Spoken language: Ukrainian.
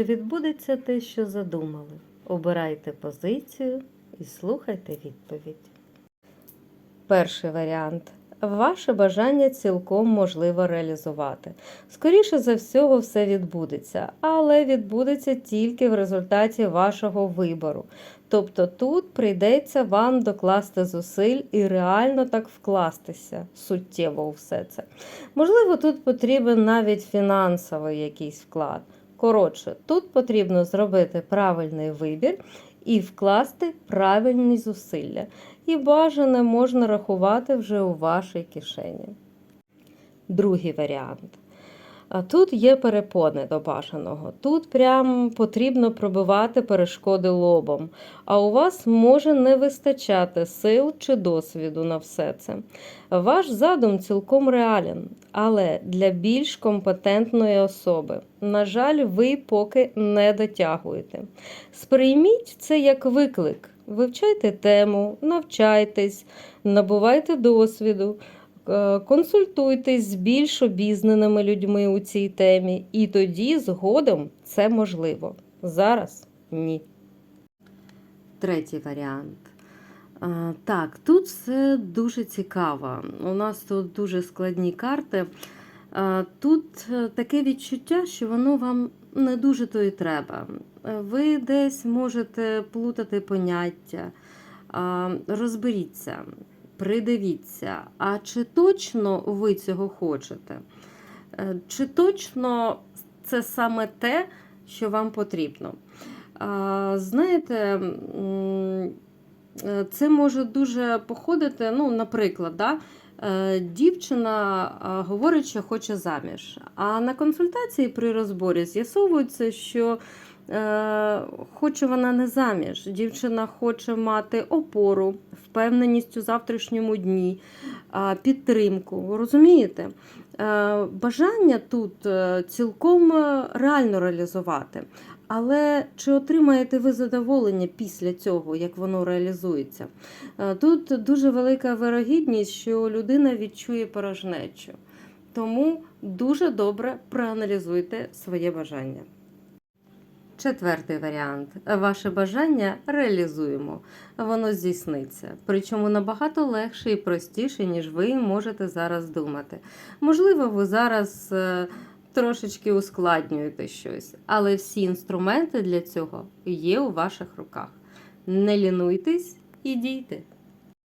Чи відбудеться те, що задумали? Обирайте позицію і слухайте відповідь. Перший варіант. Ваше бажання цілком можливо реалізувати. Скоріше за всього, все відбудеться, але відбудеться тільки в результаті вашого вибору. Тобто тут прийдеться вам докласти зусиль і реально так вкластися суттєво у все це. Можливо, тут потрібен навіть фінансовий якийсь вклад. Коротше, тут потрібно зробити правильний вибір і вкласти правильні зусилля. І бажане можна рахувати вже у вашій кишені. Другий варіант. А тут є перепони до бажаного. Тут прям потрібно пробивати перешкоди лобом, а у вас може не вистачати сил чи досвіду на все це. Ваш задум цілком реален, але для більш компетентної особи. На жаль, ви поки не дотягуєте. Сприйміть це як виклик. Вивчайте тему, навчайтесь, набувайте досвіду. Е, Консультуйтесь з більш обізнаними людьми у цій темі, і тоді згодом це можливо. Зараз ні. Третій варіант. Е, Так, тут все дуже цікаво. У нас тут дуже складні карти. Е, Тут таке відчуття, що воно вам не дуже то і треба. Ви десь можете плутати поняття. Розберіться придивіться, а чи точно ви цього хочете? Е, Чи точно це саме те, що вам потрібно? Знаєте, це може дуже походити, ну, наприклад, да, е, дівчина говорить, що хоче заміж, а на консультації при розборі з'ясовується, що Е, Хоче вона не заміж. Дівчина хоче мати опору, впевненість у завтрашньому дні, підтримку. Розумієте? Е, Бажання тут е, цілком е, реально реалізувати. Але чи отримаєте ви задоволення після цього, як воно реалізується? Тут дуже велика вирогідність, що людина відчує порожнечу. Тому дуже добре проаналізуйте своє бажання. Четвертий варіант. Ваше бажання реалізуємо. Воно здійсниться. Причому набагато легше і простіше, ніж ви можете зараз думати. Можливо, ви зараз е, трошечки ускладнюєте щось, але всі інструменти для цього є у ваших руках. Не лінуйтесь і дійте.